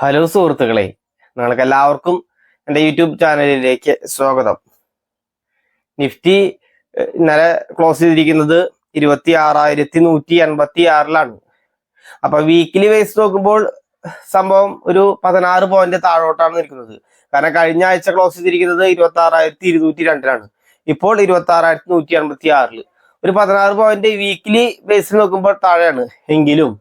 Hello സുഹൃത്തുക്കളെ നിങ്ങൾക്ക് എല്ലാവർക്കും എന്റെ യൂട്യൂബ് ചാനലിലേക്ക് സ്വാഗതം. നിഫ്റ്റി ഇന്നലെ ക്ലോസ് ചെയ്തിരിക്കുന്നത് ഇരുപത്തി ആറായിരത്തി നൂറ്റി എൺപത്തി ആറിലാണ് അപ്പൊ വീക്കിലി വൈസ് നോക്കുമ്പോൾ സംഭവം ഒരു പതിനാറ് പോയിന്റ് താഴോട്ടാണ് നിൽക്കുന്നത്. കാരണം കഴിഞ്ഞ ആഴ്ച ക്ലോസ് ചെയ്തിരിക്കുന്നത് ഇരുപത്തി ആറായിരത്തി ഇരുന്നൂറ്റി രണ്ടിലാണ് ഇപ്പോൾ ഇരുപത്തി ആറായിരത്തി നൂറ്റി എൺപത്തി ആറിൽ ഒരു പതിനാറ് പോയിന്റ് വീക്കിലി ബേസിൽ നോക്കുമ്പോൾ താഴെയാണ്. എങ്കിലും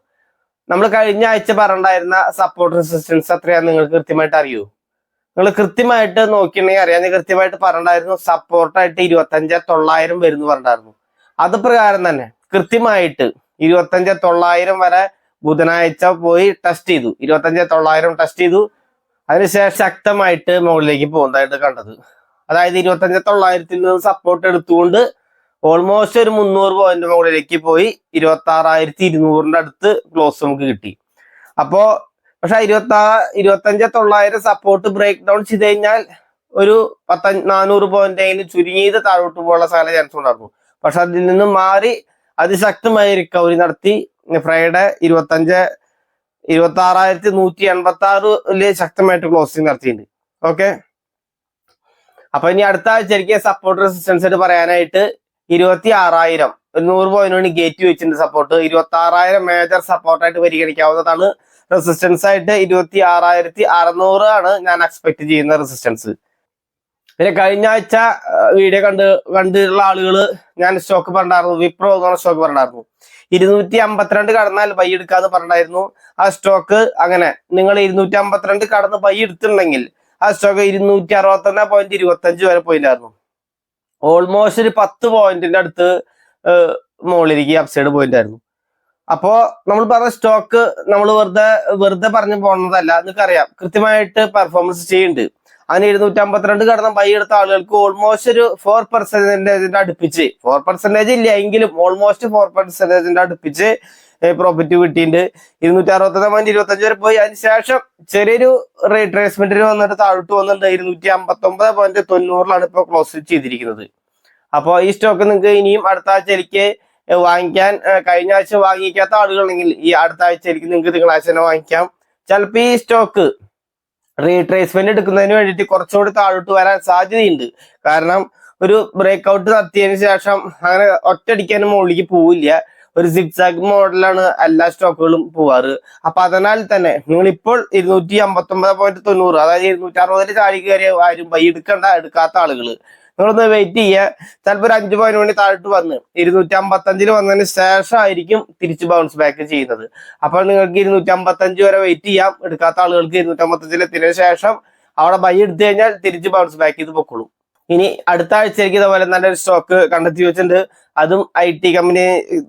നമ്മൾ കഴിഞ്ഞ ആഴ്ച പറഞ്ഞിട്ടുണ്ടായിരുന്ന സപ്പോർട്ട് റെസിസ്റ്റൻസ് എത്രയാണെന്ന് നിങ്ങൾ കൃത്യമായിട്ട് അറിയൂ? നിങ്ങൾ കൃത്യമായിട്ട് നോക്കിയിട്ടുണ്ടെങ്കിൽ അറിയാം. കൃത്യമായിട്ട് പറഞ്ഞിട്ടുണ്ടായിരുന്നു സപ്പോർട്ടായിട്ട് ഇരുപത്തഞ്ച് തൊള്ളായിരം എന്ന് പറഞ്ഞിട്ടുണ്ടായിരുന്നു. അത് പ്രകാരം തന്നെ കൃത്യമായിട്ട് ഇരുപത്തഞ്ച് തൊള്ളായിരം വരെ ബുധനാഴ്ച പോയി ടെസ്റ്റ് ചെയ്തു. ഇരുപത്തഞ്ച് തൊള്ളായിരം ടെസ്റ്റ് ചെയ്തു. അതിനുശേഷം ശക്തമായിട്ട് മുകളിലേക്ക് പോകുന്നതായിട്ട് കണ്ടത്. അതായത് ഇരുപത്തഞ്ച് തൊള്ളായിരത്തിൽ നിന്ന് സപ്പോർട്ട് എടുത്തുകൊണ്ട് ഓൾമോസ്റ്റ് ഒരു മുന്നൂറ് പോയിന്റ് മുകളിലേക്ക് പോയി ഇരുപത്തി ആറായിരത്തി ഇരുന്നൂറിന്റെ അടുത്ത് ക്ലോസ് നമുക്ക് കിട്ടി. അപ്പോ പക്ഷെ ഇരുപത്തി ആ ഇരുപത്തഞ്ച് തൊള്ളായിരം സപ്പോർട്ട് ബ്രേക്ക് ഡൗൺ ചെയ്ത് കഴിഞ്ഞാൽ ഒരു പത്ത നാനൂറ് പോയിന്റ് അതിന് ചുരുങ്ങിയത് താഴോട്ട് പോകാനുള്ള സകല ചാൻസ് ഉണ്ടായിരുന്നു. പക്ഷെ അതിൽ നിന്ന് മാറി അതിശക്തമായി റിക്കവറി നടത്തി. ഫ്രൈഡേ ഇരുപത്തഞ്ച് ഇരുപത്തി ആറായിരത്തി നൂറ്റി എൺപത്തി ആറിൽ ശക്തമായിട്ട് ക്ലോസിംഗ് നടത്തിയിട്ടുണ്ട്. ഓക്കെ അപ്പൊ ഇനി അടുത്ത ആഴ്ച സപ്പോർട്ട് റെസിസ്റ്റൻസ് ആയിട്ട് പറയാനായിട്ട് ഇരുപത്തി ആറായിരം ഒരു നൂറ് പോയിന്റ് ഗേറ്റ് വെച്ചിട്ടുണ്ട് സപ്പോർട്ട് ഇരുപത്തി ആറായിരം മേജർ സപ്പോർട്ടായിട്ട് പരിഗണിക്കാവുന്നതാണ് റെസിസ്റ്റൻസ് ആയിട്ട് ഇരുപത്തി ആറായിരത്തി അറുന്നൂറ് ആണ് ഞാൻ എക്സ്പെക്ട് ചെയ്യുന്ന റെസിസ്റ്റൻസ് പിന്നെ കഴിഞ്ഞ ആഴ്ച വീഡിയോ കണ്ട് കണ്ടിട്ടുള്ള ആളുകൾ ഞാൻ സ്റ്റോക്ക് പറഞ്ഞായിരുന്നു വിപ്രോ എന്ന് പറഞ്ഞ സ്റ്റോക്ക് പറഞ്ഞായിരുന്നു ഇരുന്നൂറ്റി അമ്പത്തിരണ്ട് കടന്നാൽ ബൈ എടുക്കാന്ന് പറഞ്ഞിട്ടുണ്ടായിരുന്നു. ആ സ്റ്റോക്ക് അങ്ങനെ നിങ്ങൾ ഇരുന്നൂറ്റി അമ്പത്തിരണ്ട് കടന്ന് ബൈ എടുത്തിട്ടുണ്ടെങ്കിൽ ആ സ്റ്റോക്ക് ഇരുന്നൂറ്റി അറുപത്തൊന്ന് പോയിന്റ് ഇരുപത്തഞ്ച് വരെ പോയില്ലായിരുന്നു ഓൾമോസ്റ്റ് ഒരു പത്ത് പോയിന്റിന്റെ അടുത്ത് മുകളിലേക്ക് അപ്സൈഡ് പോയിന്റ് ആയിരുന്നു. അപ്പോ നമ്മൾ പറഞ്ഞ സ്റ്റോക്ക് നമ്മൾ വെറുതെ വെറുതെ പറഞ്ഞു പോണതല്ല നിങ്ങൾക്ക് അറിയാം കൃത്യമായിട്ട് പെർഫോമൻസ് ചെയ്യുന്നുണ്ട്. അതിന് ഇരുന്നൂറ്റി അമ്പത്തിരണ്ട് കടന്ന ബൈ എടുത്ത ആളുകൾക്ക് ഓൾമോസ്റ്റ് ഒരു ഫോർ പെർസെന്റേജിന്റെ അടുപ്പിച്ച് ഫോർ പെർസെന്റേജ് ഇല്ല എങ്കിലും ഓൾമോസ്റ്റ് ഫോർ പെർസെന്റേജിന്റെ അടുപ്പിച്ച് പ്രോഫിറ്റ് കിട്ടിയിട്ടുണ്ട്. ഇരുന്നൂറ്റി അറുപത്തി പോയിന്റ് ഇരുപത്തഞ്ച് വരെ പോയി. അതിന് ശേഷം ചെറിയൊരു റീട്രേസ്മെന്റിന് വന്നിട്ട് താഴോട്ട് വന്നിട്ടുണ്ട്. ഇരുന്നൂറ്റി അമ്പത്തി ഒമ്പത് പോയിന്റ് തൊണ്ണൂറിലാണ് ഇപ്പോൾ ക്ലോസ് ചെയ്തിരിക്കുന്നത്. അപ്പോൾ ഈ സ്റ്റോക്ക് നിങ്ങൾക്ക് ഇനിയും അടുത്ത ആഴ്ചയിലേക്ക് വാങ്ങിക്കാൻ ഏഹ്, കഴിഞ്ഞ ആഴ്ച വാങ്ങിക്കാത്ത ആളുകളെങ്കിൽ ഈ അടുത്ത ആഴ്ചയിലേക്ക് നിങ്ങൾക്ക് തിങ്കളാഴ്ച തന്നെ വാങ്ങിക്കാം. ചിലപ്പോൾ ഈ സ്റ്റോക്ക് റീട്രേസ്മെന്റ് എടുക്കുന്നതിന് വേണ്ടിയിട്ട് കുറച്ചുകൂടി താഴോട്ട് വരാൻ സാധ്യതയുണ്ട്. കാരണം ഒരു ബ്രേക്ക് ഔട്ട് നടത്തിയതിന് ശേഷം അങ്ങനെ ഒറ്റയടിക്കാനും മുകളിലേക്ക് പോവില്ല. ഒരു സിക്സാഗ് മോഡലാണ് എല്ലാ സ്റ്റോക്കുകളും പോവാറ്. അപ്പൊ അതിനാൽ തന്നെ നിങ്ങൾ ഇപ്പോൾ ഇരുന്നൂറ്റി അമ്പത്തി ഒമ്പത് പോയിന്റ് തൊണ്ണൂറ് അതായത് ഇരുന്നൂറ്റി അറുപതിൽ ചാടി കയറിയ ആരും ബൈ എടുക്കണ്ട എടുക്കാത്ത ആളുകൾ നിങ്ങളൊന്ന് വെയിറ്റ് ചെയ്യുക ചിലപ്പോൾ ഒരു അഞ്ച് പോയിന്റ് വേണ്ടി താഴോട്ട് വന്ന് ഇരുന്നൂറ്റി അമ്പത്തഞ്ചിൽ വന്നതിന് ശേഷം ആയിരിക്കും തിരിച്ച് ബൗൺസ് ബാക്ക് ചെയ്യുന്നത്. അപ്പോൾ നിങ്ങൾക്ക് ഇരുന്നൂറ്റി അമ്പത്തഞ്ച് വരെ വെയിറ്റ് ചെയ്യാം. എടുക്കാത്ത ആളുകൾക്ക് ഇരുന്നൂറ്റി അമ്പത്തഞ്ചിൽ എത്തിയതിനു ശേഷം അവിടെ ബൈ എടുത്തു കഴിഞ്ഞാൽ തിരിച്ച് ബൗൺസ് ബാക്ക് ചെയ്ത് പൊക്കോളും. ഇനി അടുത്ത ആഴ്ചയ്ക്ക് ഇതുപോലെ നല്ലൊരു സ്റ്റോക്ക് കണ്ടെത്തി വെച്ചിട്ടുണ്ട്. അതും ഐ ടി കമ്പനി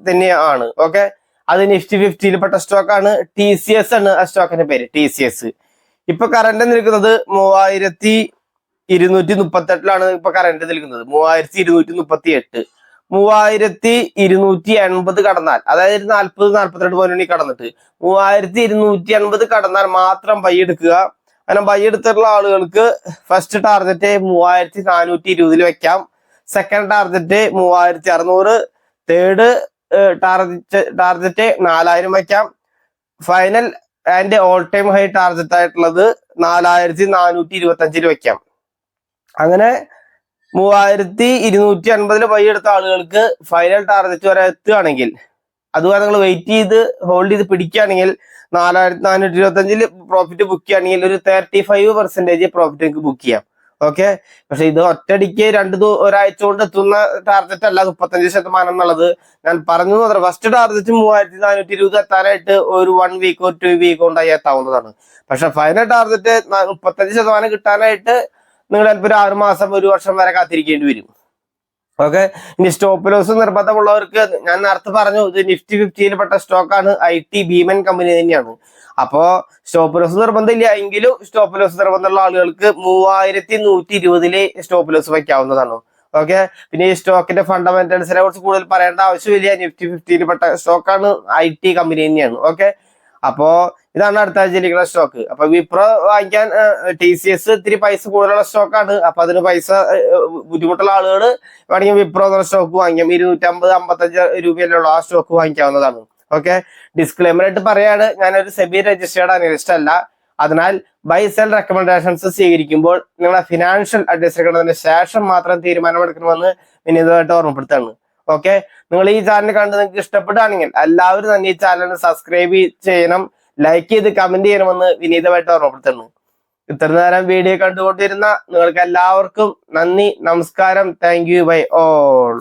തന്നെയാണ്. ഓക്കെ അത് നിഫ്റ്റി ഫിഫ്റ്റിയിൽ പെട്ട സ്റ്റോക്കാണ് ടി സി എസ് ആണ് ആ സ്റ്റോക്കിന്റെ പേര് ടി സി എസ് ഇപ്പൊ കറന്റ് നിൽക്കുന്നത് മൂവായിരത്തി ഇരുന്നൂറ്റി മുപ്പത്തി എട്ടിലാണ് ഇപ്പൊ കറന്റ് നിൽക്കുന്നത്. മൂവായിരത്തി ഇരുന്നൂറ്റി മുപ്പത്തി എട്ട് മൂവായിരത്തി ഇരുന്നൂറ്റി എൺപത് കടന്നാൽ അതായത് നാൽപ്പത് നാൽപ്പത്തിരണ്ട് പോയിന്റ് കടന്നിട്ട് മൂവായിരത്തി ഇരുന്നൂറ്റി എൺപത് കടന്നാൽ മാത്രം പൈ എടുക്കുക. അങ്ങനെ ബൈ എടുത്തിട്ടുള്ള ആളുകൾക്ക് ഫസ്റ്റ് ടാർഗറ്റ് മൂവായിരത്തി നാനൂറ്റി ഇരുപതിൽ വെക്കാം. സെക്കൻഡ് ടാർഗറ്റ് മൂവായിരത്തി അറുന്നൂറ് തേർഡ് ടാർഗറ്റ് ടാർഗറ്റ് നാലായിരം വയ്ക്കാം final and all time high target ആയിട്ടുള്ളത് നാലായിരത്തി നാനൂറ്റി ഇരുപത്തി അഞ്ചിൽ വെക്കാം. അങ്ങനെ മൂവായിരത്തി ഇരുന്നൂറ്റി അൻപതിൽ പൈ എടുത്ത ആളുകൾക്ക് ഫൈനൽ ടാർഗറ്റ് വരെ എത്തുകയാണെങ്കിൽ അതുപോലെ നിങ്ങൾ വെയിറ്റ് ചെയ്ത് ഹോൾഡ് ചെയ്ത് പിടിക്കുകയാണെങ്കിൽ നാലായിരത്തി നാനൂറ്റി ഇരുപത്തി അഞ്ചിൽ പ്രോഫിറ്റ് ബുക്ക് ചെയ്യുകയാണെങ്കിൽ ഒരു തേർട്ടി ഫൈവ് പെർസെന്റേജ് പ്രോഫിറ്റ് നിങ്ങൾക്ക് ബുക്ക് ചെയ്യാം. ഓക്കെ പക്ഷെ ഇത് ഒറ്റടിക്ക് രണ്ട് ഒരാഴ്ച കൊണ്ട് എത്തുന്ന ടാർഗറ്റ് അല്ല മുപ്പത്തഞ്ച് ശതമാനം എന്നുള്ളത് ഞാൻ പറഞ്ഞു മാത്രം. ഫസ്റ്റ് ടാർഗറ്റ് മൂവായിരത്തി നാനൂറ്റി ഇരുപത് എത്താനായിട്ട് ഒരു വൺ വീക്കോ ടു വീക്കോ ഉണ്ടായി എത്താവുന്നതാണ്. പക്ഷെ ഫൈനൽ ടാർഗറ്റ് മുപ്പത്തഞ്ച് ശതമാനം കിട്ടാനായിട്ട് നിങ്ങൾ ചിലപ്പോൾ ഒരു ആറ് മാസം ഒരു വർഷം വരെ കാത്തിരിക്കേണ്ടി വരും. ഓക്കെ? ഇനി സ്റ്റോപ്പ് ലോസ് നിർബന്ധമുള്ളവർക്ക് ഞാൻ നേരത്തെ പറഞ്ഞു ഇത് നിഫ്റ്റി ഫിഫ്റ്റിയിൽ പെട്ട സ്റ്റോക്കാണ് ഐ ടി ഭീമൻ കമ്പനി തന്നെയാണ്. അപ്പോ സ്റ്റോപ്പ് ലോസ് നിർബന്ധമില്ല. എങ്കിലും സ്റ്റോപ്പ് ലോസ് നിർബന്ധമുള്ള ആളുകൾക്ക് മൂവായിരത്തി നൂറ്റി ഇരുപതിൽ സ്റ്റോപ്പ് ലോസ് വയ്ക്കാവുന്നതാണ്. ഓക്കെ? പിന്നെ ഈ സ്റ്റോക്കിന്റെ ഫണ്ടമെന്റൽസിനെ കുറിച്ച് കൂടുതൽ പറയേണ്ട ആവശ്യമില്ല. നിഫ്റ്റി ഫിഫ്റ്റിയിൽ പെട്ട സ്റ്റോക്കാണ് ഐ ടി കമ്പനി തന്നെയാണ്. ഓക്കെ? അപ്പോ ഇതാണ് അടുത്ത ആഴ്ചയിലിരിക്കുന്ന സ്റ്റോക്ക് അപ്പൊ വിപ്രോ വാങ്ങിക്കാൻ ടി സി എസ് ഇത്തിരി പൈസ കൂടുതലുള്ള സ്റ്റോക്കാണ് അപ്പൊ അതിന് പൈസ ബുദ്ധിമുട്ടുള്ള ആളുകൾ വേണമെങ്കിൽ വിപ്രോ എന്ന സ്റ്റോക്ക് വാങ്ങിക്കാം. ഇരുന്നൂറ്റി അമ്പത് അമ്പത്തഞ്ച് രൂപയിലുള്ള ആ സ്റ്റോക്ക് വാങ്ങിക്കാവുന്നതാണ്. ഓക്കെ ഡിസ്ക്ലെയിമർ ആയിട്ട് പറയാണ്. ഞാനൊരു സെബി രജിസ്റ്റേർഡ് അനലിസ്റ്റ് അല്ല. അതിനാൽ ബൈ സെൽ റെക്കമെൻഡേഷൻസ് സ്വീകരിക്കുമ്പോൾ നിങ്ങളുടെ ഫിനാൻഷ്യൽ അഡ്വൈസർ കണ്ടതിന് ശേഷം മാത്രം തീരുമാനമെടുക്കണമെന്ന് വിനീതമായിട്ട് ഓർമ്മപ്പെടുത്താണ് ഓക്കെ നിങ്ങൾ ഈ ചാനൽ കണ്ട് നിങ്ങൾക്ക് ഇഷ്ടപ്പെടുകയാണെങ്കിൽ എല്ലാവരും തന്നെ ഈ ചാനൽ സബ്സ്ക്രൈബ് ചെയ്യണം. ലൈക്ക് ചെയ്ത് കമന്റ് ചെയ്യണമെന്ന് വിനീതമായിട്ട് ഓർമ്മപ്പെടുത്തുന്നു. ഇത്ര നേരം വീഡിയോ കണ്ടുകൊണ്ടിരുന്ന നിങ്ങൾക്ക് എല്ലാവർക്കും നന്ദി നമസ്കാരം. Thank you by all